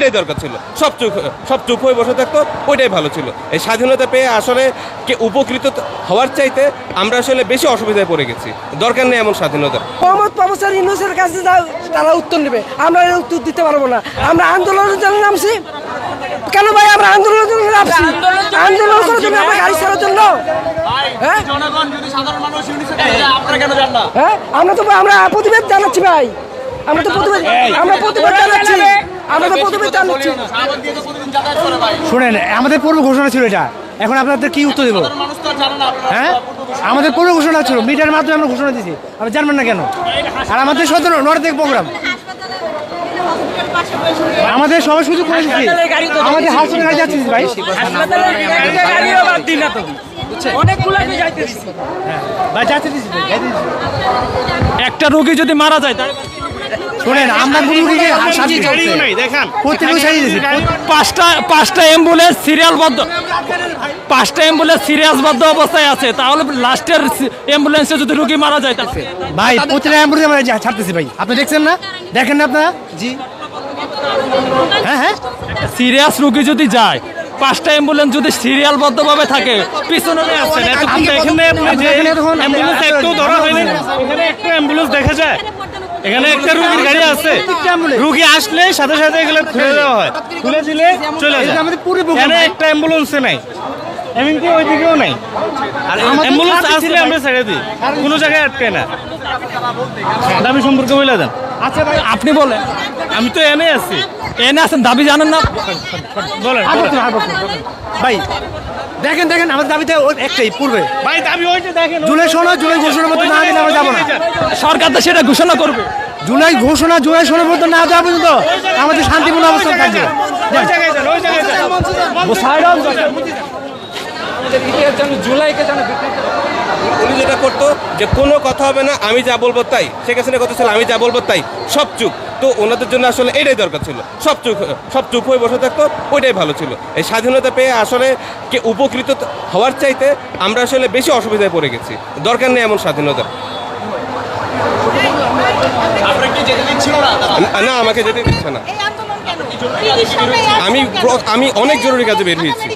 এটাই দরকার ছিল। সব চুপ সব চুপ হয়ে বসে থাকতো ওইটাই ভালো ছিল। এই স্বাধীনতা পেয়ে আসলে কে উপকৃত হওয়ার চাইতে আমরা আসলে বেশি অসুবিধায় পড়ে গেছি। দরকার নেই এমন স্বাধীনতা। মোহাম্মদ প্রফেসর ইউনুসের কাছে যা- তারা উত্তর নেবে। আমরা উত্তর দিতে পারব না। আমরা আন্দোলনের জন্য নামছি। কেন ভাই আমরা আন্দোলনের জন্য নামছি? আন্দোলন করার জন্য আমরা গাড়ি ছাড়ার জন্য। হ্যাঁ? জনগণ যদি সাধারণ মানুষ ইউনিসেফ আপনারা কেন যান না হ্যাঁ? আমরা তো আমরা প্রতিবাদ জানাচ্ছি ভাই। আমরা তো প্রতিবাদ আমরা প্রতিবাদ শুনেন আমাদের পূর্ব ঘোষণা ছিল এটা। এখন আপনাদের কি উত্তর দেবো? সাধারণ মানুষ তো আর জানে না আপনারা হ্যাঁ? আমাদের পূর্ব ঘোষণা ছিল মিডিয়ার মাধ্যমে আমরা ঘোষণা দিয়েছি। আপনি জানবেন না কেন? আর আমাদের সদর নর্থ প্রোগ্রাম। আমাদের সবাই সুযোগ করে দিচ্ছি আমাদের হাসপাতালে গাড়ি যাচ্ছি ভাই। দিচ্ছি। একটা রোগী যদি মারা যায় তাহলে শোনেন আমরা কোনো রুগীকে শান্তি দেখান। প্রত্যেক সারিয়ে দিয়েছি পাঁচটা পাঁচটা অ্যাম্বুলেন্স সিরিয়ালবদ্ধ পাঁচটা অ্যাম্বুলেন্স সিরিয়াসবদ্ধ অবস্থায় আছে। তাহলে লাস্টের অ্যাম্বুলেন্সে যদি রোগী মারা যায় তাহলে ভাই প্রত্যেক অ্যাম্বুলেন্স আমরা যা- ছাড়তেছি ভাই। আপনি দেখছেন না? দেখেন না আপনারা? জি। হ্যাঁ হ্যাঁ। সিরিয়াস রোগী যদি যায় পাঁচটা অ্যাম্বুলেন্স যদি সিরিয়ালবদ্ধভাবে থাকে পিছনে আছেন এতক্ষণ আপনি যে এখানে অ্যাম্বুলেন্স একটু ধরা হয়নি। এখানে একটা অ্যাম্বুলেন্স দেখা যায়। এখানে একটা রুগীর গাড়ি আছে। রুগী আসলে সাথে সাথে এগুলো খুলে দেওয়া হয়। খুলে দিলে চলে এটা যায় আমাদের পুরো এখানে একটা অ্যাম্বুলেন্সে নাই। এমনকি ওইদিকেও নাই। আর অ্যাম্বুলেন্স আসলে আমরা ছেড়ে দিই। কোনো জায়গায় আটকে না। দাবি সম্পর্কে বলে দেন। আচ্ছা ভাই আপনি বলেন। আমি তো এনে আছি। এনে আছেন দাবি জানেন না? বলেন। ভাই দেখেন দেখেন আমার দাবিতে একটাই পূর্বে। ভাই দাবি ওইটা দেখেন জুলাই শোনো জুলাই ঘোষণা মতো না দিলে আমরা যাব না। সরকার তো সেটা ঘোষণা করবে। জুলাই ঘোষণা জুলাই শোনা মতো না দেওয়া পর্যন্ত আমাদের শান্তিপূর্ণ অবস্থা থাকবে। যান। উনি যেটা করতো যে কোনো কথা হবে না আমি যা বলব তাই। শেখ হাসিনা কথা ছিল আমি যা বলব তাই। সব চুপ। তো ওনাদের জন্য আসলে এটাই দরকার ছিল। সব চুপ সব চুপ হয়ে বসে থাকতো ওইটাই ভালো ছিল। এই স্বাধীনতা পেয়ে আসলে কে উপকৃত হওয়ার চাইতে আমরা আসলে বেশি অসুবিধায় পড়ে গেছি। দরকার নেই এমন স্বাধীনতা। না? না আমাকে যেতে দিচ্ছে না। আমি? আমি অনেক জরুরি কাজে বের হয়েছি।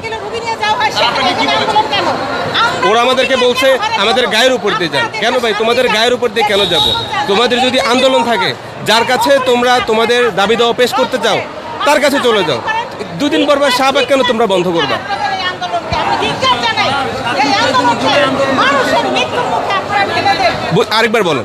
ওরা আমাদেরকে বলছে আমাদের গায়ের উপর দিয়ে যান। কেন ভাই? তোমাদের গায়ের উপর দিয়ে কেন যাব? তোমাদের যদি আন্দোলন থাকে যার কাছে তোমরা তোমাদের দাবি দাওয়া পেশ করতে চাও তার কাছে চলে যাও। দুদিন পর শাহবাগ কেন তোমরা বন্ধ করবা? আরেকবার বলেন